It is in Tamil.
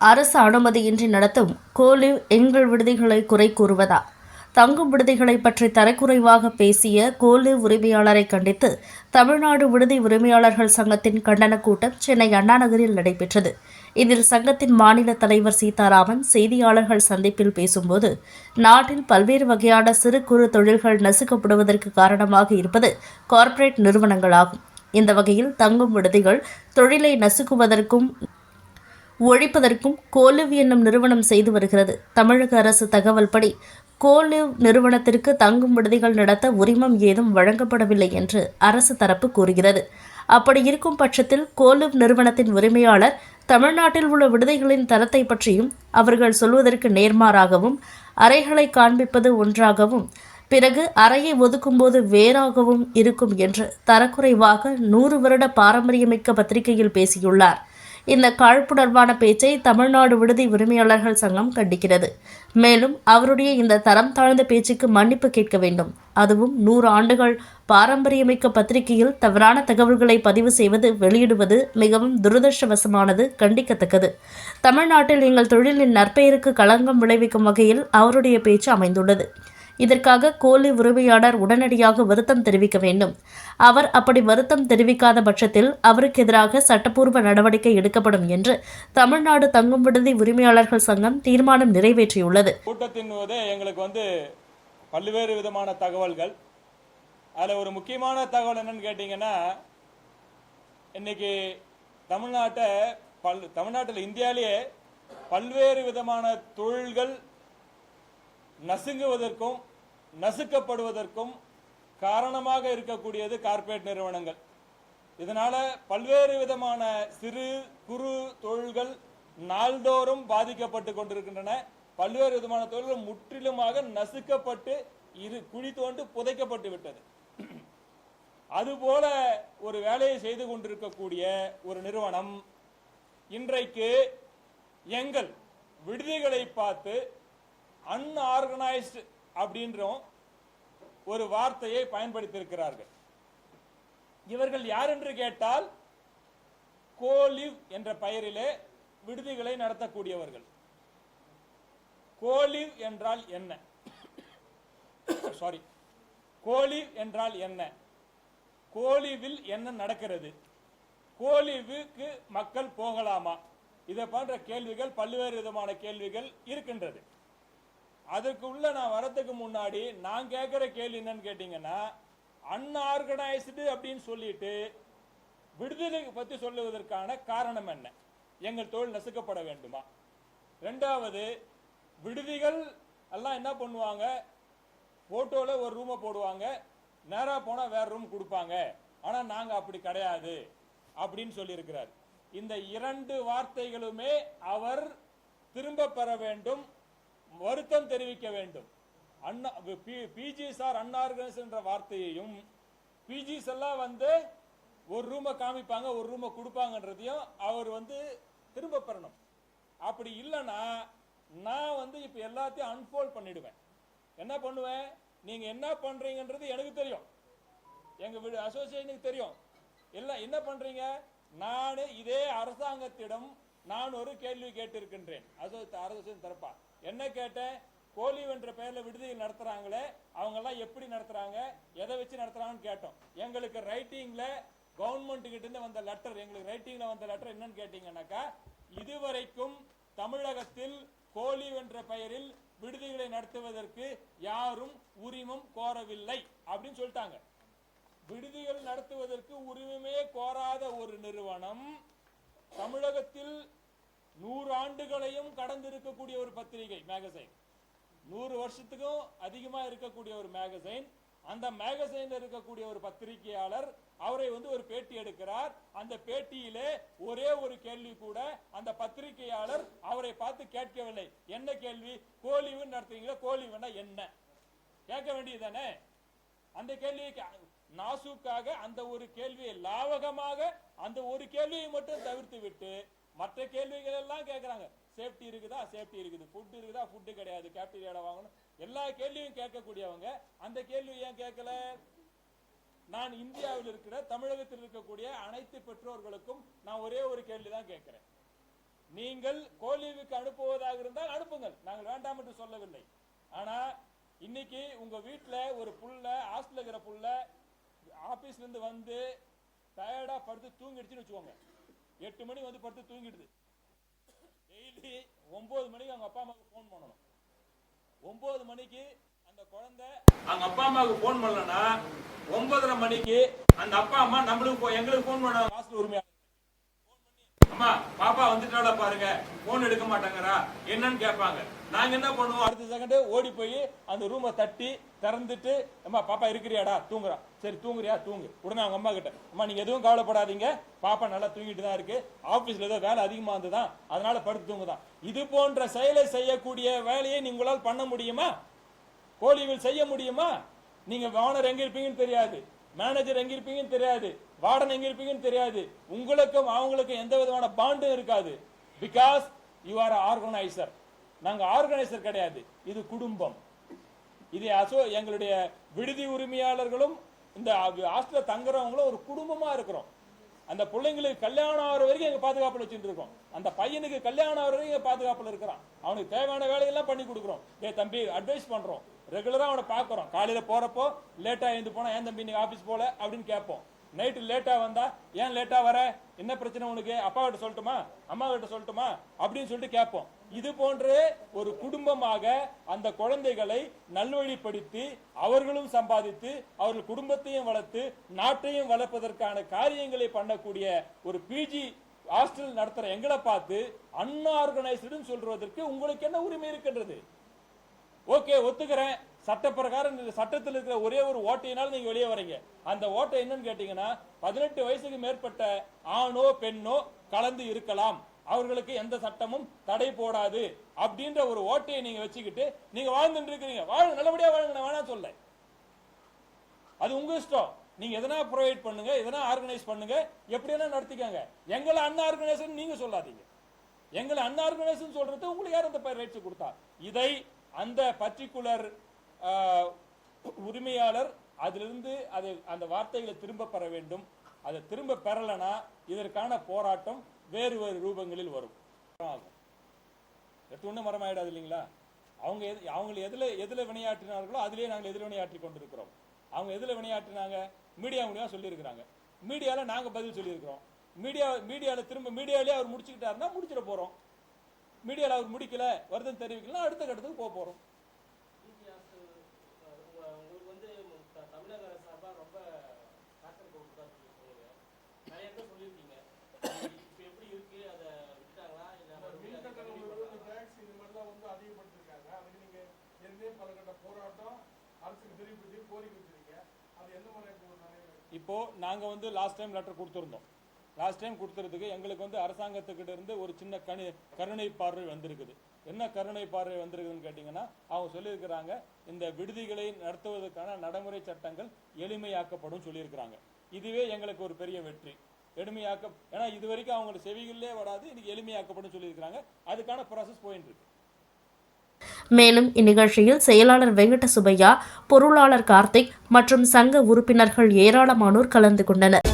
அரசு அனுமதியின்றி நடத்தும் கோலிவ் எங்கள் விடுதிகளை குறை கூறுவதா? தங்கும் விடுதிகளை பற்றி தரக்குறைவாக பேசிய கோலிவ் உரிமையாளரை கண்டித்து தமிழ்நாடு விடுதி உரிமையாளர்கள் சங்கத்தின் கண்டன கூட்டம் சென்னை அண்ணா நகரில் நடைபெற்றது. இதில் சங்கத்தின் மாநில தலைவர் சீதாராமன் செய்தியாளர்கள் சந்திப்பில் பேசும்போது நாட்டில் பல்வேறு வகையான சிறு குறு தொழில்கள் நசுக்கப்படுவதற்கு காரணமாக இருப்பது கார்ப்பரேட் நிறுவனங்களாகும். இந்த வகையில் தங்கும் விடுதிகள் தொழிலை நசுக்குவதற்கும் ஒழிப்பதற்கும் கோலிவ் என்னும் நிறுவனம் செய்து வருகிறது. தமிழக அரசு தகவல் படி கோலிவ் நிறுவனத்திற்கு தங்கும் விடுதிகள் நடத்த உரிமம் ஏதும் வழங்கப்படவில்லை என்று அரசு தரப்பு கூறுகிறது. அப்படி இருக்கும் பட்சத்தில் கோலிவ் நிறுவனத்தின் உரிமையாளர் தமிழ்நாட்டில் உள்ள விடுதிகளின் தரத்தை பற்றியும் அவர்கள் சொல்வதற்கு நேர்மாறாகவும் அறைகளை காண்பிப்பது ஒன்றாகவும் பிறகு அறையை ஒதுக்கும்போது வேறாகவும் இருக்கும் என்று தரக்குறைவாக நூறு வருட பாரம்பரியமிக்க பத்திரிகையில் பேசியுள்ளார். இந்த காழ்ப்புணர்வான பேச்சை தமிழ்நாடு விடுதி உரிமையாளர்கள் சங்கம் கண்டிக்கிறது. மேலும் அவருடைய இந்த தரம் தாழ்ந்த பேச்சுக்கு மன்னிப்பு கேட்க வேண்டும். அதுவும் நூறு ஆண்டுகள் பாரம்பரியமிக்க பத்திரிகையில் தவறான தகவல்களை பதிவு செய்வது வெளியிடுவது மிகவும் துரதிருஷ்டவசமானது கண்டிக்கத்தக்கது. தமிழ்நாட்டில் எங்கள் தொழிலின் நற்பெயருக்கு களங்கம் விளைவிக்கும் வகையில் அவருடைய பேச்சு அமைந்துள்ளது. இதற்காக கோலி உரிமையாளர் உடனடியாக வருத்தம் தெரிவிக்க வேண்டும். அவர் அப்படி வருத்தம் தெரிவிக்காத பட்சத்தில் அவருக்கு எதிராக சட்டப்பூர்வ நடவடிக்கை எடுக்கப்படும் என்று தமிழ்நாடு தங்கும் விடுதி உரிமையாளர்கள் சங்கம் தீர்மானம் நிறைவேற்றியுள்ளது. கூட்டத்தின் போது எங்களுக்கு வந்து பல்வேறு விதமான தகவல்கள். அதில் ஒரு முக்கியமான தகவல் என்னன்னு கேட்டிங்கன்னா இன்னைக்கு தமிழ்நாட்டை பல் தமிழ்நாட்டில் இந்தியாவிலேயே பல்வேறு விதமான தொழில்கள் நசுங்குவதற்கும் நசுக்கப்படுவதற்கும் காரணமாக இருக்கக்கூடியது கார்ப்பரேட் நிறுவனங்கள். இதனால பல்வேறு விதமான சிறு குறு தொழில்கள் நாள்தோறும் பாதிக்கப்பட்டு கொண்டிருக்கின்றன. பல்வேறு விதமான தொழில்கள் முற்றிலுமாக நசுக்கப்பட்டு இரு குழி தோண்டு புதைக்கப்பட்டு விட்டது. அதுபோல ஒரு வேலையை செய்து கொண்டிருக்கக்கூடிய ஒரு நிறுவனம் இன்றைக்கு எங்கள் விடுதிகளை பார்த்து அன்ஆர்கனைஸ்டு அப்படின்றோம் ஒரு வார்த்தையை பயன்படுத்தியிருக்கிறார்கள். இவர்கள் யார் என்று கேட்டால் கோலிவ் என்ற பெயரிலே விடுதிகளை நடத்தக்கூடியவர்கள். கோலிவ் என்றால் என்ன? சாரி கோலிவ் என்றால் என்ன? கோலிவில் என்ன நடக்கிறது? கோலிவுக்கு மக்கள் போகலாமா? இதை போன்ற கேள்விகள் பல்வேறு விதமான கேள்விகள் இருக்கின்றது. அதுக்கு உள்ள நான் வரத்துக்கு முன்னாடி நான் கேட்குற கேள்வி என்னன்னு கேட்டிங்கன்னா அன்ஆர்கனைஸ்டு அப்படின்னு சொல்லிட்டு விடுதலை பற்றி சொல்லுவதற்கான காரணம் என்ன? எங்கள் தொழில் நசுக்கப்பட வேண்டுமா? ரெண்டாவது விடுதிகள் எல்லாம் என்ன பண்ணுவாங்க? ஃபோட்டோவில் ஒரு ரூமை போடுவாங்க. நேராக போனால் வேறு ரூம் கொடுப்பாங்க. ஆனால் நாங்கள் அப்படி கிடையாது அப்படின்னு சொல்லியிருக்கிறார். இந்த இரண்டு வார்த்தைகளுமே அவர் திரும்ப பெற வேண்டும். வருத்தம் தெரிவிக்க வேண்டும். அண்ணா பிஜி சார் அன்ஆர்கனைஸ் என்ற வார்த்தையையும் பிஜிஸ் எல்லாம் வந்து ஒரு ரூமை காமிப்பாங்க ஒரு ரூமை கொடுப்பாங்கன்றதையும் அவர் வந்து திரும்ப பெறணும். அப்படி இல்லைன்னா நான் வந்து இப்போ எல்லாத்தையும் அன்ஃபோல்ட் பண்ணிடுவேன். என்ன பண்ணுவேன்? நீங்கள் என்ன பண்ணுறீங்கன்றது எனக்கு தெரியும். எங்கள் வீடு அசோசியேஷனுக்கு தெரியும். எல்லாம் என்ன பண்ணுறீங்க நான் இதே அரசாங்கத்திடம் நான் ஒரு கேள்வி கேட்டிருக்கின்றேன். அது அரசு தரப்பா? என்ன கேட்டேன்? கோலி என்ற பெயர்ல விடுதிகள் நடத்துறாங்களே அவங்க எல்லாம் எப்படி நடத்துறாங்க? எதை வச்சு நடத்துகிறாங்கன்னு கேட்டோம். எங்களுக்கு ரைட்டிங்ல கவர்மெண்ட் கிட்ட இருந்து வந்த லெட்டர் எங்களுக்கு ரைட்டிங்ல வந்த லெட்டர் என்னன்னு கேட்டீங்கன்னாக்கா இதுவரைக்கும் தமிழகத்தில் கோலி என்ற பெயரில் விடுதிகளை நடத்துவதற்கு யாரும் உரிமம் கோரவில்லை அப்படின்னு சொல்லிட்டாங்க. விடுதிகள் நடத்துவதற்கு உரிமமே கோராத ஒரு நிறுவனம் தமிழகத்தில் நூறு ஆண்டுகளையும் கடந்திருக்கக்கூடிய ஒரு பத்திரிகை மேகசைன் நூறு வருஷத்துக்கும் அதிகமா இருக்கக்கூடிய ஒரு மேகசைன் அந்த மேகசைன்ல இருக்கக்கூடிய ஒரு பத்திரிகையாளர் அவரை வந்து ஒரு பேட்டி எடுக்கிறார். அந்த பேட்டியிலே ஒரே ஒரு கேள்வி கூட அந்த பத்திரிகையாளர் அவரை பார்த்து கேட்கவில்லை. என்ன கேள்வி? கோலிவு நடத்துறீங்களா? கோலிவுனா என்ன? கேட்க வேண்டியது தானே அந்த கேள்வியை நாசுக்காக அந்த ஒரு கேள்வியை லாவகமாக அந்த ஒரு கேள்வியை மட்டும் தவிர்த்து விட்டு மற்ற கேள்விகள் எல்லாம் கேட்கறாங்க சேஃப்டி இருக்குதா? சேஃப்டி இருக்குது. ஃபுட் இருக்குதா? ஃபுட்டு கிடையாது. கேப்டீரியாவில் வாங்கணும். எல்லா கேள்வியும் கேட்கக்கூடியவங்க. அந்த கேள்வி ஏன் கேட்கல? நான் இந்தியாவில் இருக்கிற தமிழகத்தில் இருக்கக்கூடிய அனைத்து பெற்றோர்களுக்கும் நான் ஒரே ஒரு கேள்வி தான் கேட்கிறேன். நீங்கள் கோலிவுக்கு அனுப்புவதாக இருந்தால் அனுப்புங்கள். நாங்கள் வேண்டாம் என்று சொல்லவில்லை. ஆனா இன்னைக்கு உங்க வீட்டில் ஒரு புள்ள ஹாஸ்டல் இருக்கிற புள்ள ஆபீஸ்ல இருந்து வந்து டயர்டா படுத்து தூங்கிடுச்சுன்னு வச்சுக்கோங்க. எட்டு மணி வந்து படுத்து தூங்கிடுது. டெய்லி ஒன்பது மணிக்கு அவங்க அப்பா அம்மாவுக்கு ஃபோன் பண்ணணும். ஒன்பது மணிக்கு அந்த குழந்தை அவங்க அப்பா அம்மாவுக்கு ஃபோன் பண்ணலன்னா ஒன்பதரை மணிக்கு அந்த அப்பா அம்மா நம்மளுக்கு எங்களுக்கு ஃபோன் பண்ண ஹாஸ்டல் உரிமையா அம்மா பாப்பா வந்துட்டால பாருங்க. போன் எடுக்க மாட்டாங்கறா. என்னன்னு கேட்பாங்க. நாங்க என்ன பண்ணுவோம்? அடுத்த செகண்ட் ஓடி போய் அந்த ரூமை தட்டி திறந்துட்டு அம்மா பாப்பா இருக்கிறியாடா? தூங்குறா. சரி தூங்குறியா? தூங்கு. உடனே அவங்க அம்மா கிட்ட அம்மா நீங்க எதுவும் கவலைப்படாதீங்க. பாப்பா நல்லா தூங்கிட்டு தான் இருக்கு. ஆபீஸ்ல ஏதோ வேலை அதிகமா இருந்துதான். அதனால படுத்து தூங்குதான். இது போன்ற செயலை செய்யக்கூடிய வேலையை நீங்களால் பண்ண முடியுமா? கோழிவில் செய்ய முடியுமா? நீங்க ஓனர் எங்க இருப்பீங்கன்னு தெரியாது. மேனேஜர் எங்க இருப்பீங்கன்னு தெரியாது. வார்டன் எங்க இருப்பீங்கன்னு தெரியாது. உங்களுக்கும் அவங்களுக்கும் எந்த விதமான பாண்டும் இருக்காது. பிகாஸ் யூ ஆர் ஆர்கனைசர் நாங்க ஆர்கனைசர் கிடையாது. இது குடும்பம். இது அசோ எங்களுடைய விடுதி உரிமையாளர்களும் இந்த ஹாஸ்டல தங்குறவங்களும் ஒரு குடும்பமா இருக்கிறோம். அந்த பிள்ளைங்களுக்கு கல்யாணம் ஆகிற வரைக்கும் எங்க பாதுகாப்புல வச்சுட்டு இருக்கோம். அந்த பையனுக்கு கல்யாணம் ஆகிற வரைக்கும் பாதுகாப்புல இருக்கிறான். அவனுக்கு தேவையான வேலையெல்லாம் பண்ணி கொடுக்குறோம். ஏ தம்பி அட்வைஸ் பண்றோம். ரெகுலரா அவனை பாக்குறோம் காலையில போறப்போ லேட்டா எழுந்து போனா ஏன் தம்பி நீங்க ஆபீஸ் போல? அப்படின்னு கேட்போம். நைட்டு லேட்டாக வந்தா ஏன் லேட்டாக வர? என்ன பிரச்சனை உனக்கு? அப்பா கிட்ட சொல்லட்டுமா? அம்மா கிட்ட சொல்லட்டுமா? அப்படின்னு சொல்லிட்டு கேட்போம். இது போன்று ஒரு குடும்பமாக அந்த குழந்தைகளை நல்வழிப்படுத்தி அவர்களும் சம்பாதித்து அவர்கள் குடும்பத்தையும் வளர்த்து நாட்டையும் வளர்ப்பதற்கான காரியங்களை பண்ணக்கூடிய ஒரு பிஜி ஹாஸ்டல் நடத்துற எங்களை பார்த்து அன்ஆர்கனைஸ்டுன்னு சொல்றதற்கு உங்களுக்கு என்ன உரிமை இருக்கின்றது? ஓகே ஒத்துக்கிறேன். சட்ட பிரகாரம் சட்டத்தில் இருக்கிற ஒரே ஒரு ஓட்டையினால் நீங்க வெளியே வரீங்க. அந்த ஓட்டை என்னன்னு கேட்டீங்கன்னா பதினெட்டு வயசுக்கு மேற்பட்ட ஆணோ பெண்ணோ கலந்து இருக்கலாம். அவர்களுக்கு எந்த சட்டமும் தடை போடாது அப்படின்ற ஒரு ஓட்டையை நீங்க வச்சுக்கிட்டு நீங்க வாழ்ந்துட்டு இருக்கிறீங்க. வாழுங்க நல்லபடியா வாழுங்க வேணா வேணாம் சொல்ல அது உங்க இஷ்டம். நீங்க எதனா ப்ரொவைட் பண்ணுங்க எதனா ஆர்கனைஸ் பண்ணுங்க எப்படி வேணா நடத்திக்கங்க. எங்களை அன்ஆர்கனைசேஷன் நீங்க சொல்லாதீங்க. எங்களை அன்ஆர்கனைசேஷன் சொல்றது உங்களுக்கு யார் அந்த ரைட்ஸ் கொடுத்தா? இதை அந்த பர்டிகுலர் உரிமையாளர் அதிலிருந்து அதை அந்த வார்த்தைகளை திரும்ப பெற வேண்டும். அதை திரும்ப பெறலைன்னா இதற்கான போராட்டம் வேறு வேறு ரூபங்களில் வரும். ஆகும். எட்டு மரம் ஆயிடாது இல்லைங்களா? அவங்க எது அவங்க எதுல எதில் வினையாற்றினார்களோ அதிலேயே நாங்கள் எதிர் வினையாற்றி கொண்டிருக்கிறோம். அவங்க எதுல வினையாற்றினாங்க? மீடியா மூலியமா சொல்லியிருக்கிறாங்க. மீடியால நாங்க பதில் சொல்லியிருக்கிறோம். மீடியா மீடியாவில் திரும்ப மீடியாலே அவர் முடிச்சுக்கிட்டாருன்னா முடிச்சிட போறோம். மீடியாவில் அவர் முடிக்கல வருதுன்னு தெரிவிக்கலாம் அடுத்த கட்டத்துக்கு போக போகிறோம் உங்களுக்கு வந்து த- தமிழக அரசு சார்பா ரொம்ப தாக்கல் கொடுத்தா சொன்னீங்க நிறைய பேர் சொல்லியிருக்கீங்க இப்போ எப்படி இருக்கு அதை விட்டாங்களா இல்லை மறுபடியும் அதை continue பண்றாங்களா? டேக்ஸ் இந்த மாதிரி தான் வந்து அதிகப்படுத்திருக்காங்க அதுக்கு நீங்க ஏற்கனவே பல கட்ட போராட்டம் அரசுக்கு தெரிவித்து கோரிக்கை வச்சிருக்கீங்க. அது எந்த இப்போ வந்து லாஸ்ட் டைம் லெட்டர் கொடுத்துருந்தோம். லாஸ்ட் டைம் கொடுத்துறதுக்கு எங்களுக்கு வந்து அரசாங்கத்துக்கிட்ட இருந்து ஒரு சின்ன கணி கருணை பார்வை வந்திருக்குது. என்ன கருணை பார்வை வந்திருக்குதுன்னு கேட்டிங்கன்னா அவங்க சொல்லியிருக்கிறாங்க இந்த விடுதிகளை நடத்துவதற்கான நடைமுறை சட்டங்கள் எளிமையாக்கப்படும் சொல்லியிருக்கிறாங்க. இதுவே எங்களுக்கு ஒரு பெரிய வெற்றி. எளிமையாக்க ஏன்னா இது வரைக்கும் அவங்களோட செவிகளிலே வராது இன்னைக்கு எளிமையாக்கப்படும் சொல்லியிருக்கிறாங்க. அதுக்கான ப்ராசஸ் போயின்னு இருக்கு மேலும் இந்நிகழ்ச்சியில் செயலாளர் வெங்கட சுப்பையா பொருளாளர் கார்த்திக் மற்றும் சங்க உறுப்பினர்கள் ஏராளமானோர் கலந்து கொண்டனர்.